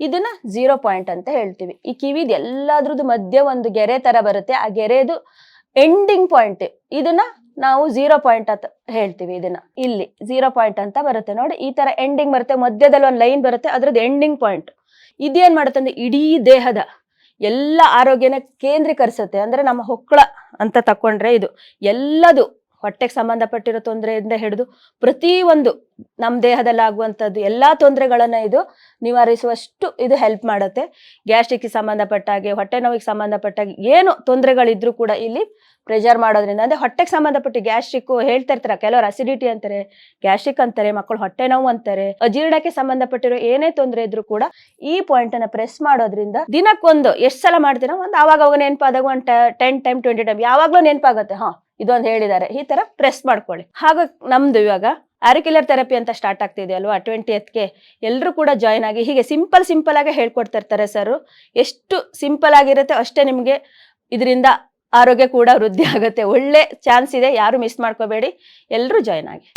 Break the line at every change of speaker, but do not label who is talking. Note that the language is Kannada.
ಇದನ್ನ ಝೀರೋ ಪಾಯಿಂಟ್ ಅಂತ ಹೇಳ್ತೀವಿ. ಈ ಕಿವಿದ್ ಎಲ್ಲಾದ್ರದ್ದು ಮಧ್ಯೆ ಒಂದು ಗೆರೆ ತರ ಬರುತ್ತೆ. ಆ ಗೆರೆದು ಎಂಡಿಂಗ್ ಪಾಯಿಂಟ್ ಇದನ್ನ ನಾವು ಝೀರೋ ಪಾಯಿಂಟ್ ಅಂತ ಹೇಳ್ತೀವಿ ಇದನ್ನ. ಇಲ್ಲಿ ಝೀರೋ ಪಾಯಿಂಟ್ ಅಂತ ಬರುತ್ತೆ ನೋಡಿ. ಈ ತರ ಎಂಡಿಂಗ್ ಬರುತ್ತೆ. ಮಧ್ಯದಲ್ಲಿ ಒಂದು ಲೈನ್ ಬರುತ್ತೆ. ಅದ್ರದ್ದು ಎಂಡಿಂಗ್ ಪಾಯಿಂಟ್ ಇದೇನ್ ಮಾಡುತ್ತೆ ಅಂದ್ರೆ ಇಡೀ ದೇಹದ ಎಲ್ಲ ಆರೋಗ್ಯನ ಕೇಂದ್ರೀಕರಿಸುತ್ತೆ. ಅಂದ್ರೆ ನಮ್ಮ ಹೊಕ್ಕಳ ಅಂತ ತಕೊಂಡ್ರೆ ಇದು ಎಲ್ಲದು ಹೊಟ್ಟೆಗೆ ಸಂಬಂಧಪಟ್ಟಿರೋ ತೊಂದರೆಯಿಂದ ಹಿಡಿದು ಪ್ರತಿ ಒಂದು ನಮ್ಮ ದೇಹದಲ್ಲಿ ಆಗುವಂಥದ್ದು ಎಲ್ಲಾ ತೊಂದರೆಗಳನ್ನ ಇದು ನಿವಾರಿಸುವಷ್ಟು ಇದು ಹೆಲ್ಪ್ ಮಾಡುತ್ತೆ. ಗ್ಯಾಸ್ಟ್ರಿಕ್ಗೆ ಸಂಬಂಧಪಟ್ಟ ಹಾಗೆ, ಹೊಟ್ಟೆ ನೋವಿಗೆ ಸಂಬಂಧಪಟ್ಟ ಹಾಗೆ ಏನು ತೊಂದರೆಗಳಿದ್ರೂ ಕೂಡ ಇಲ್ಲಿ ಪ್ರೆಷರ್ ಮಾಡೋದ್ರಿಂದ, ಅಂದರೆ ಹೊಟ್ಟೆಗೆ ಸಂಬಂಧಪಟ್ಟ ಗ್ಯಾಸ್ಟ್ರಿಕ್ ಹೇಳ್ತಾ ಇರ್ತಾರೆ ಕೆಲವರು ಅಸಿಡಿಟಿ ಅಂತಾರೆ ಗ್ಯಾಸ್ಟ್ರಿಕ್ ಅಂತಾರೆ, ಮಕ್ಕಳು ಹೊಟ್ಟೆ ನೋವು ಅಂತಾರೆ, ಅಜೀರ್ಣಕ್ಕೆ ಸಂಬಂಧಪಟ್ಟಿರೋ ಏನೇ ತೊಂದರೆ ಇದ್ರೂ ಕೂಡ ಈ ಪಾಯಿಂಟನ್ನು ಪ್ರೆಸ್ ಮಾಡೋದ್ರಿಂದ ದಿನಕ್ಕೊಂದು ಎಷ್ಟು ಸಲ ಮಾಡ್ತೀರಾ ಒಂದು ಆವಾಗ ಅವಾಗ ನೆನಪಾದಾಗ ಒಂದು ಟೆನ್ ಟೈಮ್ ಟ್ವೆಂಟಿ ಟೈಮ್ ಯಾವಾಗಲೂ ನೆನಪಾಗುತ್ತೆ, ಹಾ. ಇದೊಂದು ಹೇಳಿದ್ದಾರೆ ಈ ತರ ಪ್ರೆಸ್ ಮಾಡ್ಕೊಳ್ಳಿ. ಹಾಗ ನಮ್ದು ಇವಾಗ ಆರಿಕ್ಯುಲರ್ ಥೆರಪಿ ಅಂತ ಸ್ಟಾರ್ಟ್ ಆಗ್ತಿದೆ ಅಲ್ವಾ ಟ್ವೆಂಟಿ ಎತ್ಗೆ ಎಲ್ಲರೂ ಕೂಡ ಜಾಯ್ನ್ ಆಗಿ ಹೀಗೆ ಸಿಂಪಲ್ ಸಿಂಪಲ್ ಆಗಿ ಹೇಳ್ಕೊಡ್ತಾ ಇರ್ತಾರೆ ಸರ್ ಎಷ್ಟು ಸಿಂಪಲ್ ಆಗಿರುತ್ತೆ ಅಷ್ಟೇ ನಿಮಗೆ ಇದರಿಂದ ಆರೋಗ್ಯ ಕೂಡ ವೃದ್ಧಿ ಆಗುತ್ತೆ. ಒಳ್ಳೆ ಚಾನ್ಸ್ ಇದೆ. ಯಾರು ಮಿಸ್ ಮಾಡ್ಕೋಬೇಡಿ. ಎಲ್ಲರೂ ಜಾಯ್ನ್ ಆಗಿ.